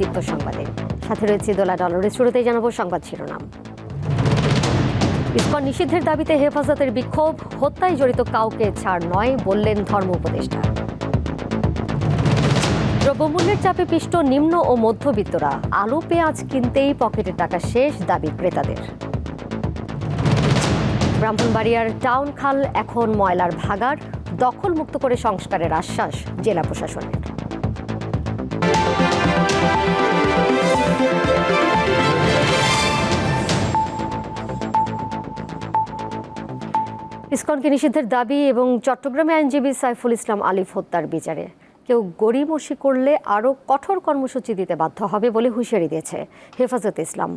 দীপ্ত সংবাদে। সাথে রয়েছে দোলা ডলারের শুরুতেই জানাব সংবাদ শিরোনাম। ইস্কন নিষিদ্ধের দাবিতে হেফাজতের বিক্ষোভ, হত্যায় জড়িত কাউকে ছাড় নয় বললেন ধর্ম উপদেষ্টা। দ্রব্যমূল্যের চাপে পিষ্ট নিম্ন ও মধ্যবিত্তরা। আলু, পেঁয়াজ কিনতেই পকেটের টাকা শেষ দাবি ক্রেতাদের। ব্রাহ্মণবাড়িয়ার টাউন খাল এখন ময়লার ভাগার দখল মুক্ত করে সংস্কারের আশ্বাস জেলা প্রশাসনের। ইসকনকে নিষিদ্ধের দাবি এবং চট্টগ্রামে আইনজীবী সাইফুল ইসলাম আলিফ হত্যার বিচারে। কেউ গড়িমসি করলে আরও কঠোর কর্মসূচি দিতে বাধ্য হবে বলে হুঁশিয়ারি দিয়েছে হেফাজত ইসলাম।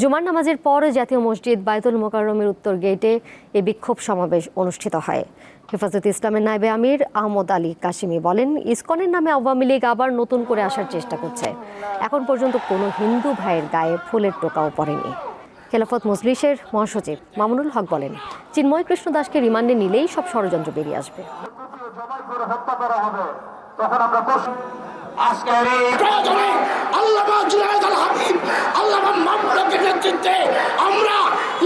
জুমার নামাজের পর জাতীয় মসজিদ বায়তুল মোকাররমের উত্তর গেটে এ বিক্ষোভ সমাবেশ অনুষ্ঠিত হয়। হেফাজত ইসলামের নায়েবে আমির আহমদ আলী কাশিমি বলেন, ইসকনের নামে আওয়ামী লীগ আবার নতুন করে আসার চেষ্টা করছে। এখন পর্যন্ত কোনো হিন্দু ভাইয়ের গায়ে ফুলের টোকাও পড়েনি। খেলাফত মজলিসের মহাসচিব মামুনুল হক বলেন চিন্ময় কৃষ্ণ দাসকে রিমান্ডে নিলেই সব ষড়যন্ত্র বেরিয়ে আসবে এই প্রয়োজনে আল্লামা জুনায়দ আল হাবিব আল্লামা মামুনের নেতৃত্বে আমরা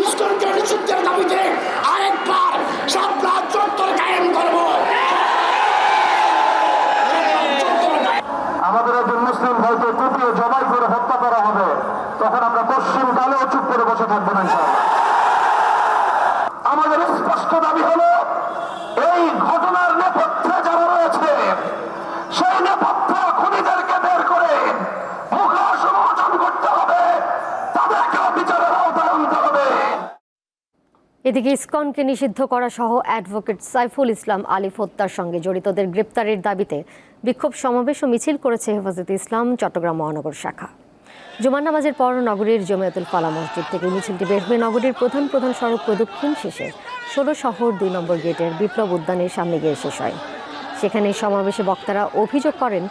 ইস্কনকে নিষিদ্ধের দাবিতে আরেকবার শাপলা চত্বর কায়েম করব আমাদের একজন মুসলিম ভাইকে কুপিয়ে জবাই করে হত্যা করা হবে তখন আমরা পশ্চিম কালেও চুপ করে বসে থাকব না ইনশাআল্লাহ। আমাদের স্পষ্ট দাবি হলো এই ঘটনার নেপথ্যে যারা রয়েছে সেই নেপথ্য খুনিদেরকে বের করে মুখোশ উন্মোচন করতে হবে তাদেরকেও বিচারের আওতায় আনতে হবে এদিকে ইসকনকে নিষিদ্ধ করা সহ অ্যাডভোকেট সাইফুল ইসলাম আলিফ হত্যার সঙ্গে জড়িতদের গ্রেপ্তারের দাবিতে বিক্ষোভ সমাবেশ ও মিছিল করেছে হেফাজত ইসলাম, চট্টগ্রাম মহানগর শাখা। জুমার নামাজের পর নগরীর জমিয়াতুল ফালা মসজিদ থেকে মিছিলটি বের হয়ে নগরীর প্রধান প্রধান সড়ক প্রদক্ষিণ শেষে ষোলো শহর দুই নম্বর গেটের বিপ্লব উদ্যানের সামনে গিয়ে শেষ হয়। সেখানে সমাবেশে বক্তারা অভিযোগ করেন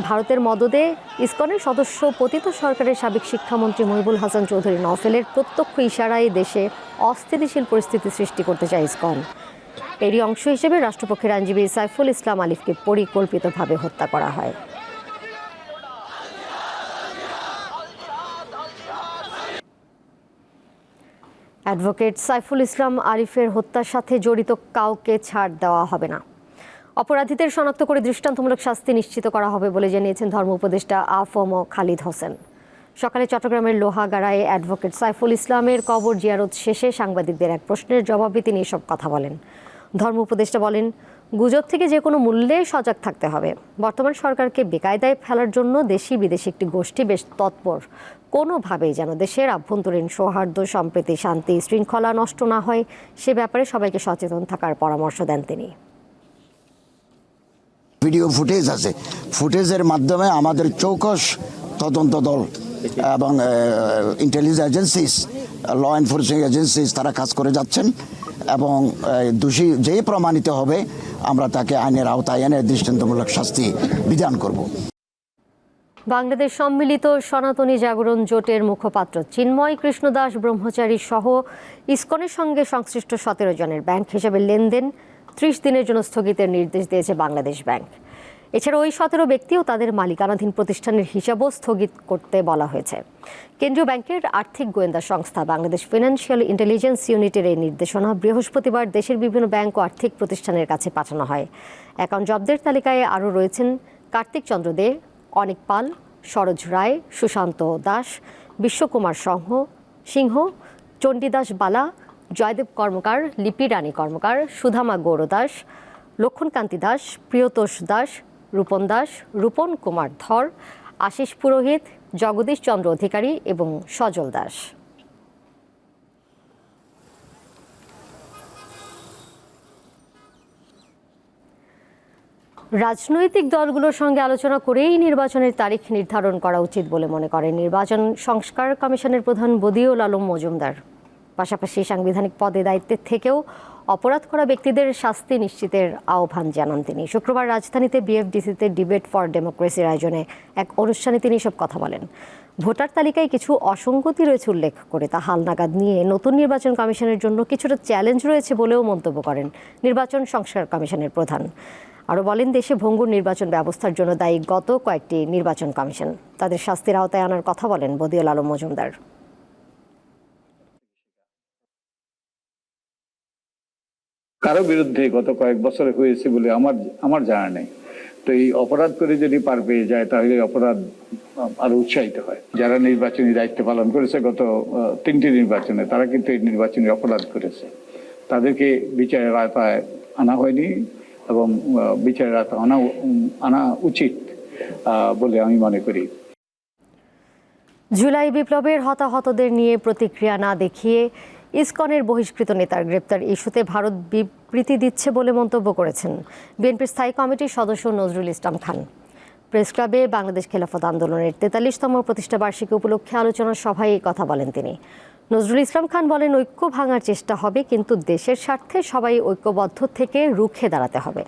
ভারতের মদদে ইসকনের সদস্য পতিত সরকারের সাবেক শিক্ষামন্ত্রী মহিবুল হাসান চৌধুরী নফেলের প্রত্যক্ষ ইশারায় দেশে অস্থিতিশীল পরিস্থিতি সৃষ্টি করতে চায় ইসকন। এরই অংশ হিসেবে রাষ্ট্রপক্ষের আইনজীবী সাইফুল ইসলাম আলিফকে পরিকল্পিতভাবে হত্যা করা হয়। অ্যাডভোকেট সাইফুল ইসলাম আরিফের হত্যার সাথে জড়িত কাউকে ছাড় দেওয়া হবে না। অপরাধীদের শনাক্ত করে দৃষ্টান্তমূলক শাস্তি নিশ্চিত করা হবে বলে জানিয়েছেন ধর্ম উপদেষ্টা আফম খালিদ হোসেন। সকালে চট্টগ্রামের লোহাগাড়ায় অ্যাডভোকেট সাইফুল ইসলামের কবর জিয়ারত শেষে সাংবাদিকদের এক প্রশ্নের জবাবে তিনি এসব কথা বলেন। ধর্ম উপদেষ্টা বলেন, গুজব থেকে যে কোনো মূল্যে সজাগ থাকতে হবে। বর্তমান সরকারকে বেকায়দায় ফেলার জন্য দেশি বিদেশি একটি গোষ্ঠী বেশ তৎপর। কোনোভাবেই যেন দেশের আভ্যন্তরীণ সৌহার্দ্য, সম্প্রীতি, শান্তি, শৃঙ্খলা নষ্ট না হয়, সে ব্যাপারে সবাইকে সচেতন থাকার পরামর্শ দেন তিনি। ভিডিও ফুটেজ আছে। ফুটেজের মাধ্যমে আমাদের চৌকস তদন্ত দল এবং intelligence agencies law enforcing agencies তারা কাজ করে যাচ্ছেন এবং দোষী যেই প্রমাণিত হবে, আমরা তাকে আইনের আওতায় এনে দৃষ্টান্তমূলক শাস্তি বিধান করব। বাংলাদেশ সম্মিলিত সনাতনী জাগরণ জোটের মুখপাত্র চিন্ময় কৃষ্ণ দাস ব্রহ্মচারী সহ ইসকনের সঙ্গে সংশ্লিষ্ট সতেরো জনের ব্যাংক হিসেবে লেনদেন ত্রিশ দিনের জন্য স্থগিতের নির্দেশ দিয়েছে বাংলাদেশ ব্যাংক। এছাড়া ওই সতেরো ব্যক্তি ও তাদের মালিকানাধীন প্রতিষ্ঠানের হিসাবও স্থগিত করতে বলা হয়েছে। কেন্দ্রীয় ব্যাংকের আর্থিক গোয়েন্দা সংস্থা বাংলাদেশ ফিনান্সিয়াল ইন্টেলিজেন্স ইউনিটের এই নির্দেশনা বৃহস্পতিবার দেশের বিভিন্ন ব্যাংক ও আর্থিক প্রতিষ্ঠানের কাছে পাঠানো হয়। অ্যাকাউন্ট জব্দের তালিকায় আরও রয়েছেন কার্তিক চন্দ্র দে, অনিক পাল, সরোজ রায়, সুশান্ত দাস, বিশ্বকুমার সংহ, সিংহ, চণ্ডীদাস বালা জয়দেব কর্মকার, লিপি রানী কর্মকার, সুধামা গৌর দাস, লক্ষণকান্তি দাস, প্রিয়তোষ দাস, রূপন দাস, রূপন কুমার ধর, আশিস পুরোহিত, জগদীশ চন্দ্র অধিকারী এবং সজল দাস। রাজনৈতিক দলগুলোর সঙ্গে আলোচনা করেই নির্বাচনের তারিখ নির্ধারণ করা উচিত বলে মনে করেন নির্বাচন সংস্কার কমিশনের প্রধান বদিউল আলম মজুমদার। পাশাপাশি সাংবিধানিক পদে দায়িত্বের থেকেও অপরাধ করা ব্যক্তিদের শাস্তি নিশ্চিতের আহ্বান জানান তিনি। শুক্রবার রাজধানীতে বিএফডিসিতে ডিবেট ফর ডেমোক্রেসির আয়োজনে এক অনুষ্ঠানে তিনি সব কথা বলেন। ভোটার তালিকায় কিছু অসঙ্গতি রয়েছে উল্লেখ করে, তা হালনাগাদ নিয়ে নতুন নির্বাচন কমিশনের জন্য কিছুটা চ্যালেঞ্জ রয়েছে বলেও মন্তব্য করেন নির্বাচন সংস্কার কমিশনের প্রধান। আরও বলেন, দেশে ভঙ্গুর নির্বাচন ব্যবস্থার জন্য দায়ী গত কয়েকটি নির্বাচন কমিশন। তাদের শাস্তির আওতায় আনার কথা বলেন বদিউল আলম মজুমদার। কারও বিরুদ্ধে গত কয়েক বছরে হয়েছে বলে আমার আমার জানা নেই। তো এই অপরাধ করে যদি পার পেয়ে যায়, তাহলে অপরাধ আরও উৎসাহিত হয়। যারা নির্বাচনী দায়িত্ব পালন করেছে গত তিনটি নির্বাচনে, তারা কিন্তু এই নির্বাচনী অপরাধ করেছে। তাদেরকে বিচারের আওতায় আনা হয়নি এবং বিচারের আওতায় আনা আনা উচিত বলে আমি মনে করি। জুলাই বিপ্লবের হতাহতদের নিয়ে প্রতিক্রিয়া না দেখিয়ে ইসকনের বহিষ্কৃত নেতার গ্রেপ্তার ইস্যুতে ভারত বিবৃতি দিচ্ছে বলে মন্তব্য করেছেন বিএনপির স্থায়ী কমিটির সদস্য নজরুল ইসলাম খান। প্রেস ক্লাবে বাংলাদেশ খেলাফত আন্দোলনের তেতাল্লিশতম প্রতিষ্ঠা বার্ষিকী উপলক্ষে আলোচনা সভায় এই কথা বলেন তিনি। নজরুল ইসলাম খান বলেন, ঐক্য ভাঙার চেষ্টা হবে, কিন্তু দেশের স্বার্থে সবাই ঐক্যবদ্ধ থেকে রুখে দাঁড়াতে হবে।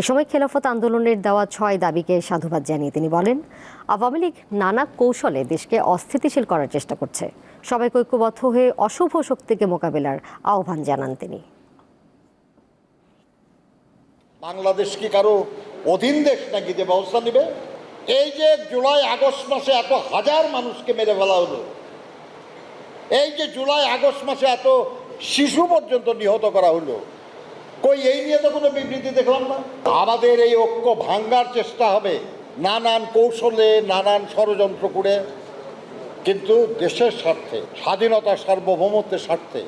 এ সময় খেলাফত আন্দোলনের দেওয়া ছয় দাবিকে সাধুবাদ জানিয়ে তিনি বলেন, আওয়ামী লীগ নানা কৌশলে দেশকে অস্থিতিশীল করার চেষ্টা করছে। সবাইকে ঐক্যবদ্ধ হয়ে অশুভ শক্তিকে মোকাবেলার আহ্বান জানান তিনি। বাংলাদেশ কি কারও অধীন দেশ নাকি যে ব্যবস্থা নেবে? এই যে জুলাই, আগস্ট মাসে এত হাজার মানুষকে মেরে ফেলা হলো, এই যে জুলাই, আগস্ট মাসে এত শিশু পর্যন্ত নিহত করা হলো, কই এই নিয়ে তো কোনো বিবৃতি দেখলাম না? আমাদের এই ঐক্য ভাঙ্গার চেষ্টা হবে, নানান কৌশলে, নানান ষড়যন্ত্র করে কিন্তু দেশের স্বার্থে স্বাধীনতা সার্বভৌমত্বের স্বার্থে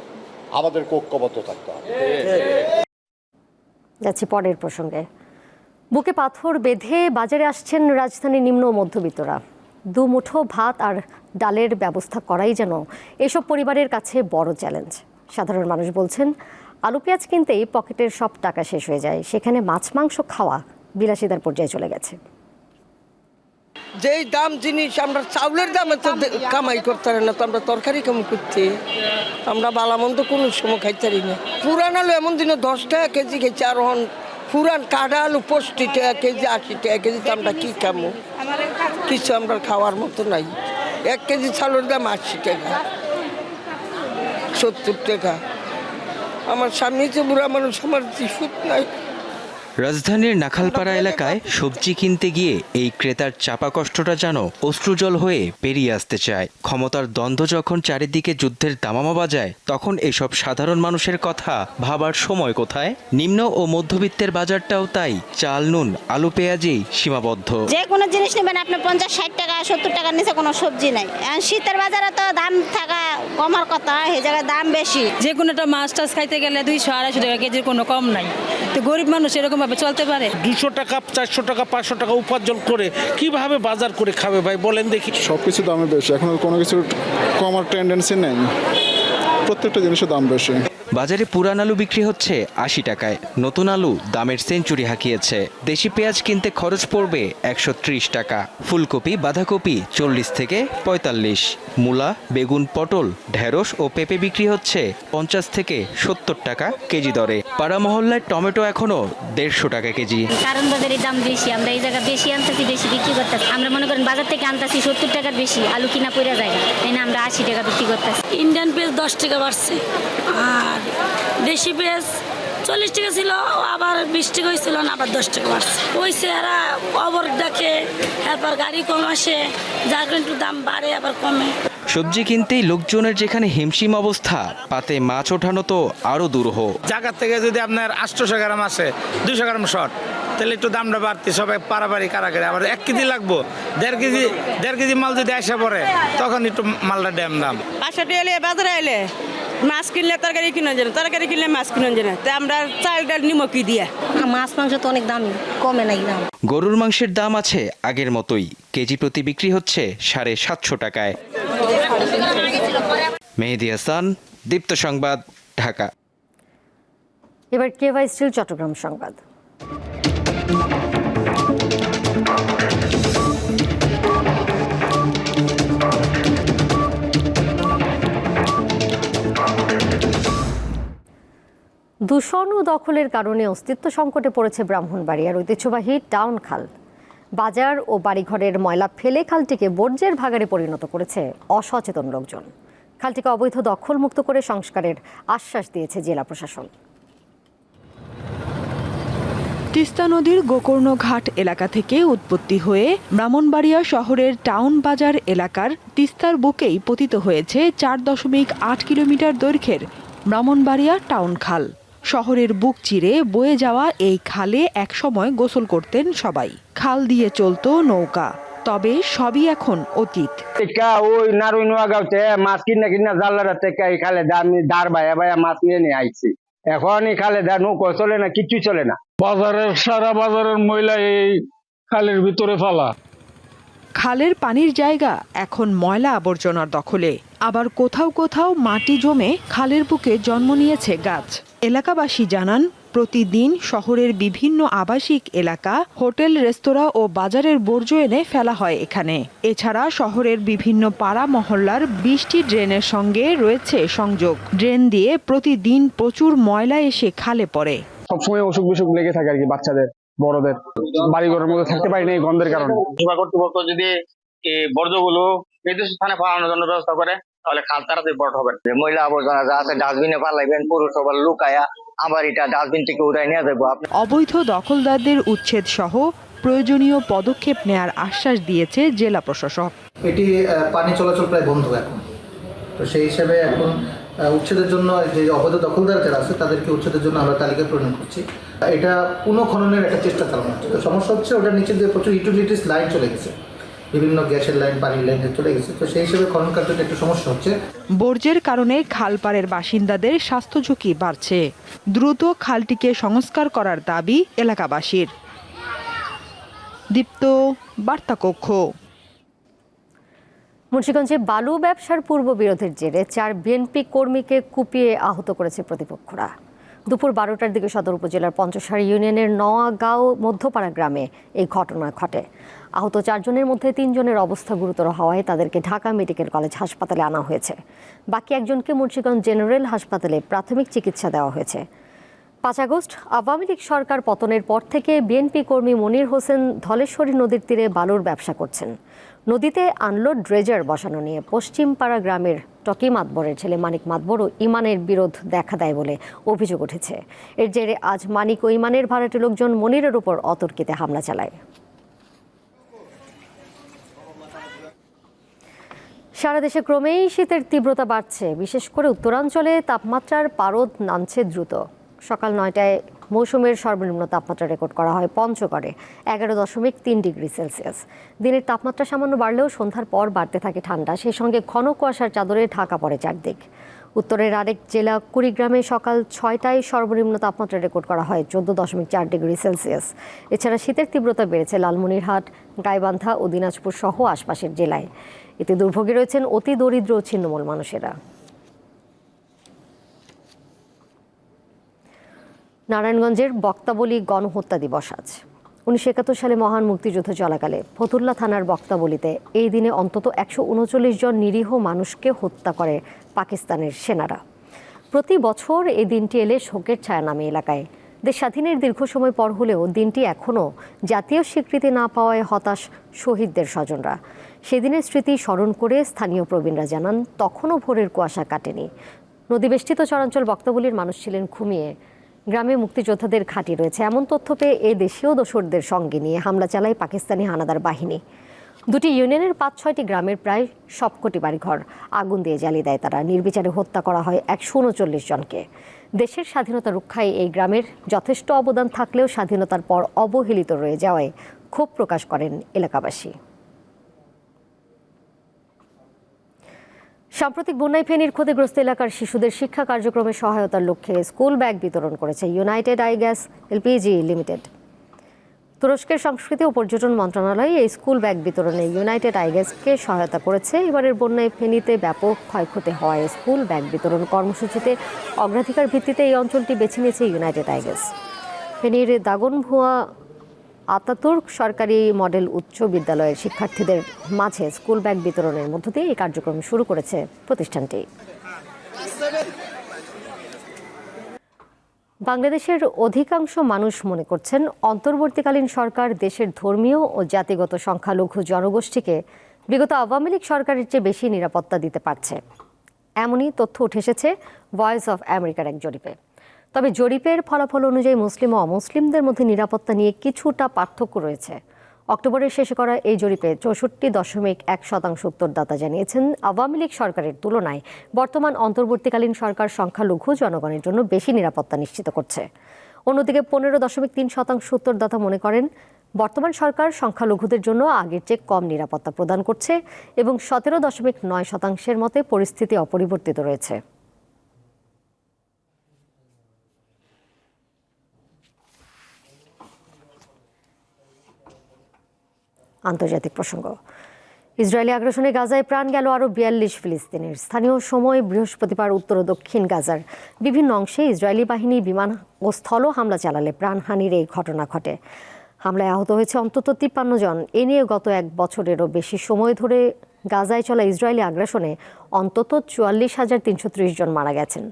আমাদেরকে ঐক্যবদ্ধ থাকতে হবে। যাচ্ছি পরের প্রসঙ্গে। বুকে পাথর বেঁধে বাজারে আসছেন রাজধানীর নিম্ন মধ্যবিত্তরা। দু মুঠো ভাত আর ডালের ব্যবস্থা করাই যেন এসব পরিবারের কাছে বড় চ্যালেঞ্জ। সাধারণ মানুষ বলছেন, আলু পেঁয়াজ কিনতেই পকেটের সব টাকা শেষ হয়ে যায়। সেখানে মাছ, মাংস, খাওয়া বিলাসিতার পর্যায়ে চলে গেছে। যেই দাম জিনিস, আমরা চাউলের দামে তো কামাই করতে পারি না, তো আমরা তরকারি কেমন করতে? আমরা বালামন্দ কোনো সময় খাইতে পারি না। পুরান আলু এমন দিনে দশ টাকা কেজি খেয়েছি আর হন পুরান কাটা আলু পঁয়ষট্টি টাকা কেজি, আশি টাকা কেজি, তো আমরা কী খামো? কিছু আমরা খাওয়ার মতো নাই। এক কেজি চালের দাম আশি টাকা, সত্তর টাকা। আমার স্বামী যে বুড়া মানুষ, আমার জিফুত নাই। রাজধানীর নাখালপাড়া এলাকায় সবজি কিনতে গিয়ে এই ক্রেতার চাপা কষ্টটা যেন অশ্রুজল হয়ে পেরিয়ে আসতে চায়। ক্ষমতার দ্বন্দ্ব যখন চারিদিকে যুদ্ধের দামামা বাজায় তখন এসব সাধারণ মানুষের কথা ভাবার সময় কোথায়? নিম্ন ও মধ্যবিত্তের বাজারটাও তাই চাল নুন আলু পেঁয়াজেই সীমাবদ্ধ। যে কোনো জিনিস নেবেন আপনি পঞ্চাশ ষাট টাকা সত্তর টাকার নিচে কোনো সবজি নাই। আর শীতের বাজারে তো দাম থাকা কমার কথা এই জায়গায় দাম বেশি। যে কোনো একটা মাছ টাছ খাইতে গেলে দুইশো আড়াইশো টাকা কেজির কোনো কম নাই। তো গরিব মানুষ এরকম ভাবে চলতে পারে। দুশো টাকা চারশো টাকা পাঁচশো টাকা উপার্জন করে কীভাবে বাজার করে খাবে ভাই? বলেন দেখি। সব কিছু দামে বেশি। এখন কোনো কিছুর কমার টেন্ডেন্সি নেই। প্রত্যেকটা জিনিসের দাম বেশি। বাজারে পুরান আলু বিক্রি হচ্ছে আশি টাকায়। নতুন আলু দামের সেঞ্চুরি হাঁকিয়েছে। দেশি পেঁয়াজ কিনতে খরচ পড়বে একশো ত্রিশ টাকা। ফুলকপি বাঁধাকপি চল্লিশ থেকে পঁয়তাল্লিশ। মূলা বেগুন পটল ঢেঁড়স ও পেঁপে বিক্রি হচ্ছে পঞ্চাশ থেকে সত্তর টাকা কেজি দরে। পাড়া মহল্লায় টমেটো এখনও দেড়শো টাকা কেজি। কারণ বাজারের দাম বেশি আমরা এই জায়গায় বেশি আনতেছি বেশি বিক্রি করতেছি। আমরা মনে করেন বাজার থেকে আনতেছি সত্তর টাকার বেশি আলু কিনা পড়ে যায়। তাই না আমরা আশি টাকা বিক্রি করতেছি। ইন্ডিয়ান পেঁয়াজ দশ টাকা বাড়ছে। আর দেশি পেঁয়াজ চল্লিশ টাকা ছিল আবার বিশ টাকা হয়েছিল না আবার দশ টাকা বাড়ছে। ওইসে এরা অবর ডাকে এরপর গাড়ি কম আসে যার কারণে একটু দাম বাড়ে আবার কমে। সবজি কিনতেই লোকজনের যেখানে হিমশিম অবস্থা পাতে মাছ ওঠানো তো আরও দুরূহ। জায়গার থেকে যদি আপনার আটশোশো গ্রাম আসে দুশো গ্রাম শর্ট তাহলে একটু দামটা বাড়তি সবাই পারাপারি কারাকারি আবার এক কেজি লাগবো দেড় কেজি দেড় কেজি মাল যদি আসে পড়ে তখন একটু মালটা ড্যাম দাম। বাসাটি এলে বাজারে এলে মাছ কিনলে তরকারি কিনে যায় তরকারি কিনলে মাছ কিনে যায় তা আমরা চাল ডাল নিমক কি দিয়ে? মাছ মাংস তো অনেক দামি কমে নাই দাম। গরুর মাংসের দাম আছে আগের মতোই কেজি প্রতি বিক্রি হচ্ছে সাড়ে সাতশো টাকায়। মেহেদি হাসান দীপ্ত সংবাদ ঢাকা। এবার কেভাই স্টিল চট্টগ্রাম সংবাদ। দূষণ ও দখলের কারণে অস্তিত্ব সংকটে পড়েছে ব্রাহ্মণবাড়িয়ার ঐতিহ্যবাহী টাউন খাল। বাজার ও বাড়িঘরের ময়লা ফেলে খালটিকে বর্জ্যের ভাগারে পরিণত করেছে অসচেতন লোকজন। খালটিকে অবৈধ দখলমুক্ত করে সংস্কারের আশ্বাস দিয়েছে জেলা প্রশাসন। তিস্তা নদীর গোকর্ণ ঘাট এলাকা থেকে উৎপত্তি হয়ে ব্রাহ্মণবাড়িয়া শহরের টাউন বাজার এলাকার তিস্তার বুকেই পতিত হয়েছে চার দশমিক আট কিলোমিটার দৈর্ঘ্যের ব্রাহ্মণবাড়িয়া টাউন খাল। শহরের বুক চিরে বয়ে যাওয়া এই খালে একসময় গোসল করতেন সবাই। খাল দিয়ে চলতো নৌকা তবে সবই এখন অতীত। টেকা ওই নারুই নোয়াগাঁওতে মাছ কিনা কিনা জাল্লারা থেকে এই খালে আমি দাঁড় বায়া বায়া মাছ নিয়ে নিয়ে আইছি। এখন এই খালে দা নৌকো চলে না কিচ্ছু চলে না। বাজারের সারা বাজারের ময়লা এই খালের ভিতরে ফালা। খালের পানির জায়গা এখন ময়লা আবর্জনার দখলে। আবার কোথাও কোথাও মাটি জমে খালের বুকে জন্ম নিয়েছে গাছ। এলাকাবাসী জানান প্রতিদিন শহরের বিভিন্ন আবাসিক এলাকা হোটেল রেস্তোরাঁ ও বাজারের বর্জ্য এনে ফেলা হয় এখানে। এছাড়া শহরের বিভিন্ন পাড়া মহল্লার বিশটি ড্রেনের সঙ্গে রয়েছে সংযোগ। ড্রেন দিয়ে প্রতিদিন প্রচুর ময়লা এসে খালে পড়ে। সবসময় অসুখ বিসুখ লেগে থাকে আর কি বাচ্চাদের বড়দের। বাড়িঘরের মধ্যে থাকতে পারি না এই গন্ধের কারণে। কর্তৃপক্ষ যদি এই বর্জ্যগুলো নির্দিষ্ট স্থানে ফালানোর জন্য ব্যবস্থা করে তাহলে খাল তাড়াতাড়ি বড় হবে। যে ময়লা আবর্জনা যা আছে ডাস্টবিনে ফালাইবেন পৌরসভার লুকায়া আবার এটা ডাস্টবিন থেকে উঠাই নিয়ে যাব। আপনি অবৈধ দখলদারদের উচ্ছেদ সহ প্রয়োজনীয় পদক্ষেপ নেয়ার আশ্বাস দিয়েছে জেলা প্রশাসক। এটি আহ, পানি চলাচল প্রায় বন্ধ এখন। তো সেই হিসাবে এখন উচ্ছেদের জন্য যে অবৈধ দখলদার যারা আছে তাদেরকে উচ্ছেদের জন্য আমরা তালিকা প্রণয়ন করছি। এটা পুনঃখননের একটা চেষ্টা চালানো হচ্ছে। সমস্যা হচ্ছে ওটার নিচে দিয়ে প্রচুর ইউটিলিটিস লাইন চলে গেছে। বিভিন্ন গ্যাসের লাইন পানির লাইন চলে গেছে। তো সেই হিসাবে খনন কার্যটা একটু সমস্যা হচ্ছে। বর্জ্যের কারণে খালপাড়ের বাসিন্দাদের স্বাস্থ্য ঝুঁকি বাড়ছে। দ্রুত খালটিকে সংস্কার করার দাবি এলাকাবাসীর। দীপ্ত বার্তা কক্ষ। মুন্সিগঞ্জে বালু ব্যবসার পূর্ব বিরোধের জেরে চার বিএনপি কর্মীকে কুপিয়ে আহত করেছে প্রতিপক্ষরা। দুপুর বারোটার দিকে সদর উপজেলার পঞ্চসারি ইউনিয়নের নওয়াগাঁও মধ্যপাড়া গ্রামে এই ঘটনা ঘটে। আহত চারজনের মধ্যে তিনজনের অবস্থা গুরুতর হওয়ায় তাদেরকে ঢাকা মেডিকেল কলেজ হাসপাতালে আনা হয়েছে। বাকি একজনকে মুন্সিগঞ্জ জেনারেল হাসপাতালে প্রাথমিক চিকিৎসা দেওয়া হয়েছে। পাঁচ আগস্ট আওয়ামী লীগ সরকার পতনের পর থেকে বিএনপি কর্মী মনির হোসেন ধলেশ্বরী নদীর তীরে বালুর ব্যবসা করছেন। নদীতে আনলোড ড্রেজার বসানো নিয়ে পশ্চিমপাড়া গ্রামের টকি মাতবরের ছেলে মানিক মাতবর ও ইমানের বিরোধ দেখা দেয় বলে অভিযোগ উঠেছে। এর জেরে আজ মানিক ও ইমানের ভাড়াটে লোকজন মনিরের উপর অতর্কিতে হামলা চালায়। সারা দেশে ক্রমেই শীতের তীব্রতা বাড়ছে। বিশেষ করে উত্তরাঞ্চলে তাপমাত্রার পারদ নামছে দ্রুত। সকাল নয়টায় মৌসুমের সর্বনিম্ন তাপমাত্রা রেকর্ড করা হয় পঞ্চগড়ে, এগারো দশমিক তিন ডিগ্রি সেলসিয়াস। দিনের তাপমাত্রা সামান্য বাড়লেও সন্ধ্যার পর বাড়তে থাকে ঠান্ডা, সেই সঙ্গে ঘন কুয়াশার চাদরে ঢাকা পড়ে চারদিক। উত্তরের আরেক জেলা কুড়িগ্রামে সকাল ছয়টায় সর্বনিম্ন তাপমাত্রা রেকর্ড করা হয় চোদ্দ দশমিক চার ডিগ্রি সেলসিয়াস। এছাড়া শীতের তীব্রতা বেড়েছে লালমনিরহাট, গাইবান্ধা ও দিনাজপুর সহ আশপাশের জেলায়। এতে দুর্ভোগে রয়েছেন অতি দরিদ্র ছিন্নমূল মানুষেরা। নারায়ণগঞ্জের বক্তাবলী গণহত্যা দিবস আজ। উনিশশো একাত্তর সালে মহান মুক্তিযুদ্ধ চলাকালে ফতুল্লা থানার বক্তাবলিতে এই দিনে অন্তত একশো উনচল্লিশ জন নিরীহ মানুষকে হত্যা করে পাকিস্তানের সেনারা। প্রতি বছর এই দিনটি এলে শোকের ছায়া নামে এলাকায়। দেশ স্বাধীনের দীর্ঘ সময় পর হলেও দিনটি এখনও জাতীয় স্বীকৃতি না পাওয়ায় হতাশ শহীদদের স্বজনরা। সেদিনের স্মৃতি স্মরণ করে স্থানীয় প্রবীণরা জানান, তখনও ভোরের কুয়াশা কাটেনি। নদীবেষ্টিত চরাঞ্চল বক্তাবলীর মানুষ ছিলেন ঘুমিয়ে। গ্রামে মুক্তিযোদ্ধাদের ঘাঁটি রয়েছে। এমন তথ্য পেয়ে এ দেশীয় দোসরদের সঙ্গে নিয়ে হামলা চালায় পাকিস্তানি হানাদার বাহিনী। দুটি ইউনিয়নের পাঁচ ছয়টি গ্রামের প্রায় সবকটি বাড়িঘর আগুন দিয়ে জ্বালিয়ে দেয় তারা। নির্বিচারে হত্যা করা হয় একশো উনচল্লিশ জনকে। দেশের স্বাধীনতা রক্ষায় এই গ্রামের যথেষ্ট অবদান থাকলেও স্বাধীনতার পর অবহেলিত রয়ে যাওয়ায় ক্ষোভ প্রকাশ করেন এলাকাবাসী। সাম্প্রতিক বন্যায় ফেনীর ক্ষতিগ্রস্ত এলাকার শিশুদের শিক্ষা কার্যক্রমে সহায়তার লক্ষ্যে স্কুল ব্যাগ বিতরণ করেছে United I gas LPG limited. তুরস্কের সংস্কৃতি ও পর্যটন মন্ত্রণালয় এই স্কুল ব্যাগ বিতরণে ইউনাইটেড আই গ্যাসকে সহায়তা করেছে। এবারের বন্যায় ফেনীতে ব্যাপক ক্ষয়ক্ষতি হওয়ায় স্কুল ব্যাগ বিতরণ কর্মসূচিতে অগ্রাধিকার ভিত্তিতে এই অঞ্চলটি বেছে নিয়েছে ইউনাইটেড আই গ্যাস। ফেনীর দাগনভুয়া আতাতুর্ক সরকারি মডেল উচ্চ বিদ্যালয়ের শিক্ষার্থীদের মাঝে স্কুল ব্যাগ বিতরণের মধ্য দিয়ে এই কার্যক্রম শুরু করেছে প্রতিষ্ঠানটি। বাংলাদেশের অধিকাংশ মানুষ মনে করছেন অন্তর্বর্তীকালীন সরকার দেশের ধর্মীয় ও জাতিগত সংখ্যালঘু জনগোষ্ঠীকে বিগত আওয়ামী লীগ সরকারের চেয়ে বেশি নিরাপত্তা দিতে পারছে। এমনই তথ্য উঠে এসেছে ভয়েস অফ আমেরিকার এক জরিপে। তবে জরিপের ফলাফল অনুযায়ী মুসলিম ও অমুসলিমদের মধ্যে নিরাপত্তা নিয়ে কিছুটা পার্থক্য রয়েছে। অক্টোবরের শেষে করা এই জরিপে চৌষট্টি দশমিক এক শতাংশ উত্তরদাতা জানিয়েছেন। আওয়ামী লীগ সরকারের তুলনায় বর্তমান অন্তর্বর্তীকালীন সরকার সংখ্যালঘু জনগণের জন্য বেশি নিরাপত্তা নিশ্চিত করছে। অন্যদিকে পনেরো দশমিক তিন শতাংশ উত্তরদাতা মনে করেন, বর্তমান সরকার সংখ্যালঘুদের জন্য আগের চেয়ে কম নিরাপত্তা প্রদান করছে এবং সতেরো দশমিক নয় শতাংশের মতে পরিস্থিতি অপরিবর্তিত রয়েছে। আন্তর্জাতিক প্রসঙ্গ। ইসরায়েলি আগ্রাসনে গাজায় প্রাণ গেল আরও বিয়াল্লিশ ফিলিস্তিনের। স্থানীয় সময় বৃহস্পতিবার উত্তর ও দক্ষিণ গাজার বিভিন্ন অংশে ইসরায়েলি বাহিনী বিমান ও স্থল হামলা চালালে প্রাণহানির এই ঘটনা ঘটে। হামলায় আহত হয়েছে অন্তত তিপ্পান্ন জন। এ নিয়ে গত এক বছরেরও বেশি সময় ধরে গাজায় চলা ইসরায়েলি আগ্রাসনে অন্তত চুয়াল্লিশ হাজার তিনশো ত্রিশ জন মারা গেছেন।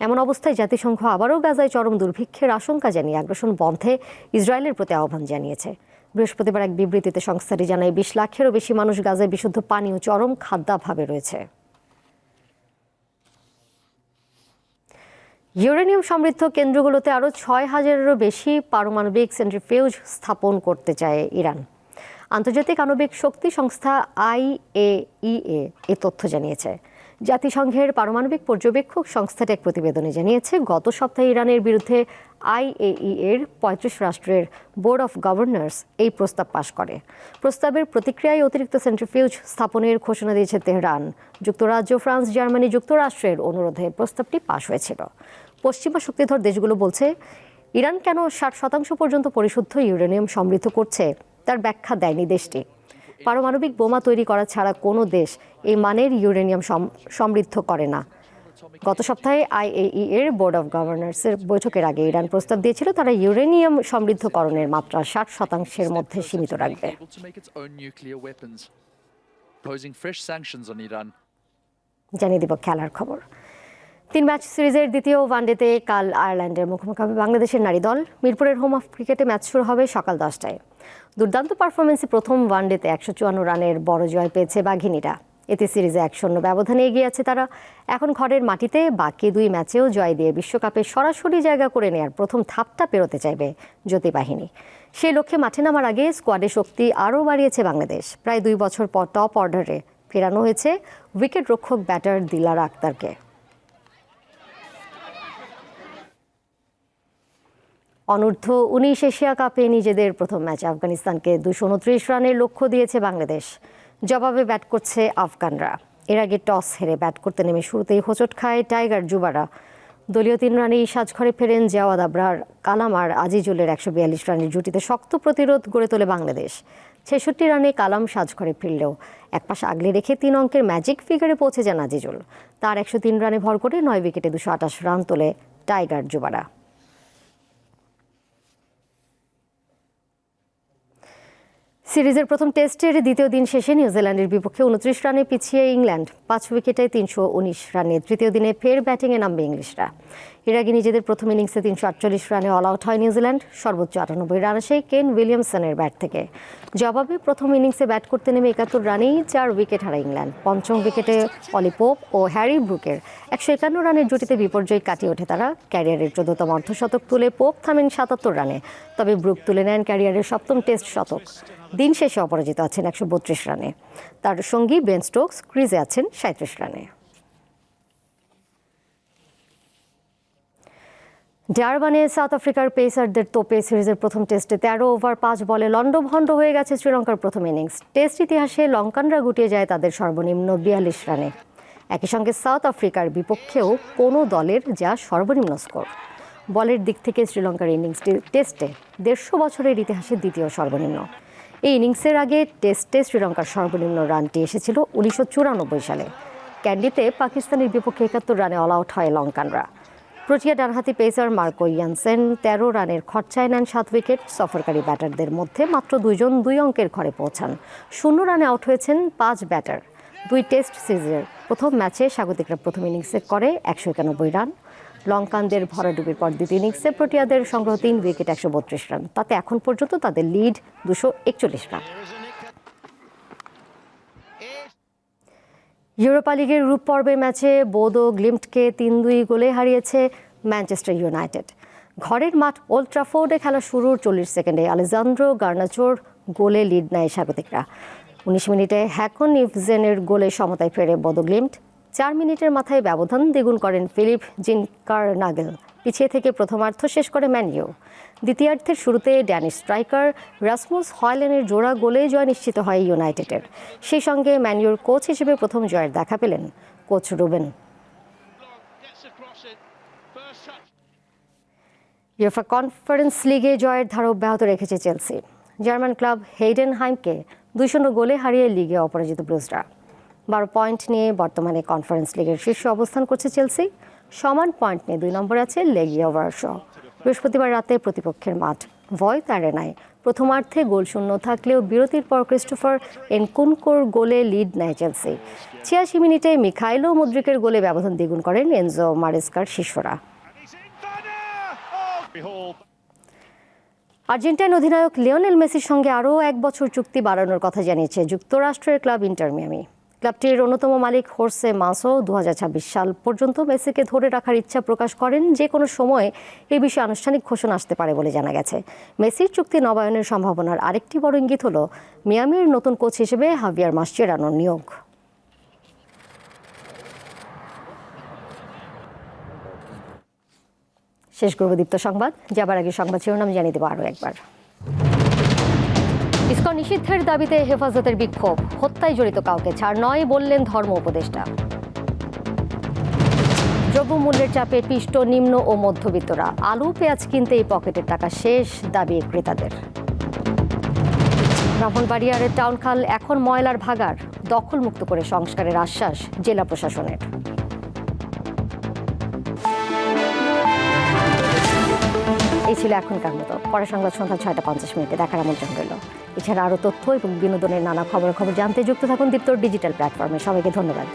এমন অবস্থায় জাতিসংঘ আবারও গাজায় চরম দুর্ভিক্ষের আশঙ্কা জানিয়ে আগ্রাসন বন্ধে ইসরায়েলের প্রতি আহ্বান জানিয়েছে। বৃহস্পতিবার এক বিবৃতিতে সংস্থাটি জানায়, বিশ লাখেরও বেশি মানুষ গাজায় বিশুদ্ধ পানি ও চরম খাদ্যাভাবে রয়েছে। ইউরেনিয়াম সমৃদ্ধ কেন্দ্রগুলোতে আরও ছয় হাজারেরও বেশি পারমাণবিক সেন্ট্রিফিউজ স্থাপন করতে চায় ইরান। আন্তর্জাতিক আণবিক শক্তি সংস্থা আইএইএ এ তথ্য জানিয়েছে। জাতিসংঘের পারমাণবিক পর্যবেক্ষক সংস্থাটি এক প্রতিবেদনে জানিয়েছে, গত সপ্তাহে ইরানের বিরুদ্ধে আইএই এর পঁয়ত্রিশ রাষ্ট্রের বোর্ড অফ গভর্নর্স এই প্রস্তাব পাশ করে। প্রস্তাবের প্রতিক্রিয়ায় অতিরিক্ত সেন্ট্রিফিউজ স্থাপনের ঘোষণা দিয়েছে তেহরান। যুক্তরাজ্য, ফ্রান্স, জার্মানি যুক্তরাষ্ট্রের অনুরোধে প্রস্তাবটি পাশ হয়েছিল। পশ্চিমা শক্তিধর দেশগুলো বলছে, ইরান কেন ষাট শতাংশ পর্যন্ত পরিশুদ্ধ ইউরেনিয়াম সমৃদ্ধ করছে, তার ব্যাখ্যা দেয়নি দেশটি। পারমাণবিক বোমা তৈরি করা ছাড়া কোনো দেশ এই মানের ইউরেনিয়াম সমৃদ্ধ করে না। গত সপ্তাহে আইএই এর বোর্ড অফ গভর্নর্সের বৈঠকের আগে ইরান প্রস্তাব দিয়েছিল তারা ইউরেনিয়াম সমৃদ্ধকরণের মাত্রা ষাট শতাংশের মধ্যে সীমিত রাখবে. জানিয়ে দিব খেলার খবর। তিন ম্যাচ সিরিজের দ্বিতীয় ওয়ানডেতে কাল আয়ারল্যান্ডের মুখোমুখি হবে বাংলাদেশের নারী দল। মিরপুরের হোম অফ ক্রিকেটে ম্যাচ শুরু হবে সকাল দশটায়। দুর্দান্ত পারফরমেন্সে প্রথম ওয়ানডেতে একশো চুয়ান্ন রানের বড় জয় পেয়েছে বাঘিনীরা। এতে সিরিজে এক শূন্য ব্যবধানে এগিয়ে আছে তারা। এখন ঘরের মাটিতে বাকি দুই ম্যাচেও জয় দিয়ে বিশ্বকাপে সরাসরি জায়গা করে নেয়ার প্রথম থাপটা পেরোতে চাইবে জ্যোতি বাহিনী। সেই লক্ষ্যে মাঠে নামার আগে স্কোয়াডে শক্তি আরও বাড়িয়েছে বাংলাদেশ। প্রায় দুই বছর পর টপ অর্ডারে ফেরানো হয়েছে উইকেট রক্ষক ব্যাটার দিলার আক্তারকে। অনূর্ধ্ব উনিশ এশিয়া কাপে নিজেদের প্রথম ম্যাচে। আফগানিস্তানকে দুশো উনত্রিশ রানের লক্ষ্য দিয়েছে বাংলাদেশ। জবাবে ব্যাট করছে আফগানরা। এর আগে টস হেরে ব্যাট করতে নেমে শুরুতেই হোঁচট খায় টাইগার যুবারা। দলীয় তিন রানেই সাজঘরে ফেরেন জিয়াওয়াদ আবরার। কালাম আর আজিজুলের একশো বিয়াল্লিশ রানের জুটিতে শক্ত প্রতিরোধ গড়ে তোলে বাংলাদেশ। ছেষট্টি রানে কালাম সাজঘরে ফিরলেও এক পাশে আগলে রেখে তিন অঙ্কের ম্যাজিক ফিগারে পৌঁছে যান আজিজুল। তার একশো তিন রানে ভর করে নয় উইকেটে দুশো আটাশ রান তোলে টাইগার যুবারা। সিরিজের প্রথম টেস্টের দ্বিতীয় দিন শেষে নিউজিল্যান্ডের বিপক্ষে উনত্রিশ রানে পিছিয়ে ইংল্যান্ড। পাঁচ উইকেটে তিনশো উনিশ রানে তৃতীয় দিনে ফের ব্যাটিংয়ে নামবে ইংলিশরা। এর আগে নিজেদের প্রথম ইনিংসে তিনশো আটচল্লিশ রানে অল আউট হয় নিউজিল্যান্ড, সর্বোচ্চ আটানব্বই রান আসে কেন উইলিয়ামসনের ব্যাট থেকে। জবাবে প্রথম ইনিংসে ব্যাট করতে নেমে একাত্তর রানেই চার উইকেট হারায় ইংল্যান্ড। পঞ্চম উইকেটে অলি পোপ ও হ্যারি ব্রুকের একশো একান্ন রানের জুটিতে বিপর্যয় কাটিয়ে ওঠে তারা। ক্যারিয়ারের চোদ্দতম অর্ধশতক তুলে পোপ থামেন সাতাত্তর রানে। তবে ব্রুক তুলে নেন ক্যারিয়ারের সপ্তম টেস্ট শতক। দিন শেষে অপরাজিত আছেন একশো বত্রিশ রানে। তার সঙ্গী বেন স্টোকস ক্রিজে আছেন সাঁত্রিশ রানে। ডারবানে সাউথ আফ্রিকার পেসারদের তোপে সিরিজের প্রথম টেস্টে তেরো ওভার, পাঁচ বলে লন্ডভন্ড হয়ে গেছে শ্রীলঙ্কার প্রথম ইনিংস। টেস্ট ইতিহাসে লঙ্কানরা গুটিয়ে যায় তাদের সর্বনিম্ন বিয়াল্লিশ রানে। একই সঙ্গে সাউথ আফ্রিকার বিপক্ষেও কোনো দলের যা সর্বনিম্ন স্কোর। বলের দিক থেকে শ্রীলঙ্কার ইনিংসটি টেস্টে দেড়শো বছরের ইতিহাসে দ্বিতীয় সর্বনিম্ন। এই ইনিংসের আগে টেস্টে শ্রীলঙ্কার সর্বনিম্ন রানটি এসেছিল উনিশশো চুরানব্বই সালে। ক্যান্ডিতে পাকিস্তানের বিপক্ষে একাত্তর রানে অল আউট হয় লঙ্কানরা। প্রোটিয়া ডানহাতি পেসার মার্কো ইয়ানসেন তেরো রানের খরচায় নেন সাত উইকেট। সফরকারী ব্যাটারদের মধ্যে মাত্র দুইজন দুই অঙ্কের ঘরে পৌঁছান। শূন্য রানে আউট হয়েছেন পাঁচ ব্যাটার। দুই টেস্ট সিরিজের প্রথম ম্যাচে স্বাগতিকরা প্রথম ইনিংসে করে একশো একানব্বই রান। লঙ্কানদের ভরাডুবির পর দ্বিতীয় ইনিংসে প্রোটিয়াদের সংগ্রহ তিন উইকেট একশো বত্রিশ রান। তাতে এখন পর্যন্ত তাদের লিড দুশো একচল্লিশ রান। ইউরোপা লিগের গ্রুপ পর্বের ম্যাচে বোদো গ্লিমটকে তিন দুই গোলে হারিয়েছে ম্যানচেস্টার ইউনাইটেড। ঘরের মাঠ ওল্ড ট্রাফোর্ডে খেলা শুরুর চল্লিশ সেকেন্ডে আলেজান্দ্রো গার্নাচোর গোলে লিড নেয় স্বাগতিকরা। উনিশ মিনিটে হ্যাকন ইভজেনের গোলে সমতায় ফেরে বদগ্লিমট চার মিনিটের মাথায় ব্যবধান দ্বিগুণ করেন ফিলিপ জিনকার নাগেল পিছিয়ে থেকে প্রথমার্ধ শেষ করে ম্যানইউ। দ্বিতীয়ার্ধের শুরুতে ড্যানিশ স্ট্রাইকার রাসমুস হয়লেনের জোড়া গোলে জয় নিশ্চিত হয় ইউনাইটেডের। সেই সঙ্গে ম্যানইউর কোচ হিসেবে প্রথম জয়ের দেখা পেলেন কোচ রুবেন। ইউএফা কনফারেন্স লিগে জয়ের ধারা অব্যাহত রেখেছে চেলসি। জার্মান ক্লাব হেইডেন হাইমকে দুই শূন্য গোলে হারিয়ে লিগে অপরাজিত ব্লুজরা। বারো পয়েন্ট নিয়ে বর্তমানে কনফারেন্স লিগের শীর্ষে অবস্থান করছে চেলসি। সমান পয়েন্ট নিয়ে দুই নম্বরে আছে লেগিয়া ওয়ার্স বৃহস্পতিবার রাতে প্রতিপক্ষের মাঠ ভয় ভয়েত অ্যারেনায় প্রথমার্ধে গোল শূন্য থাকলেও বিরতির পর ক্রিস্টোফার এনকুনকোর গোলে লিড নেয় চেলসি। ছিয়াশি মিনিটে মিখাইলো মুদ্রিকের গোলে ব্যবধান দ্বিগুণ করেন এনজো মারেস্কার শিষ্যরা আর্জেন্টাইন অধিনায়ক লিওনেল মেসির সঙ্গে আরও এক বছর চুক্তি বাড়ানোর কথা জানিয়েছে যুক্তরাষ্ট্রের ক্লাব ইন্টার মিয়ামি। ক্লাবটির অন্যতম মালিক হোর্সে মাসো দু হাজার ছাব্বিশ সাল পর্যন্ত মেসিকে ধরে রাখার ইচ্ছা প্রকাশ করেন, যে কোনো সময় এই বিষয়ে আনুষ্ঠানিক ঘোষণা আসতে পারে বলে জানা গেছে। মেসির চুক্তি নবায়নের সম্ভাবনার আরেকটি বড় ইঙ্গিত হল মিয়ামির নতুন কোচ হিসেবে হাভিয়ার মাসচেরানোর নিয়োগ। শেষ করব দীপ্ত সংবাদ। যাবার আগে সংবাদ শিরোনাম জানিয়ে দেবো আরও একবার। ইস্কন নিষিদ্ধের দাবিতে হেফাজতের বিক্ষোভ। হত্যায় জড়িত কাউকে ছাড় নয় বললেন ধর্ম উপদেষ্টা। দ্রব্যমূল্যের চাপে পিষ্ট নিম্ন ও মধ্যবিত্তরা। আলু, পেঁয়াজ কিনতে এই পকেটের টাকা শেষ দাবি ক্রেতাদের। ব্রাহ্মণবাড়িয়ারের টাউনখাল এখন ময়লার ভাগার দখলমুক্ত করে সংস্কারের আশ্বাস জেলা প্রশাসনের। এই ছিল এখনকার মতো। পরে সংবাদ সন্ধ্যা ছয়টা পঞ্চাশ মিনিটে দেখার আমন্ত্রণ রইল। এছাড়া আরও তথ্য এবং বিনোদনের নানা খবর খবর জানতে যুক্ত থাকুন দীপ্তর ডিজিটাল প্ল্যাটফর্মে। সবাইকে ধন্যবাদ।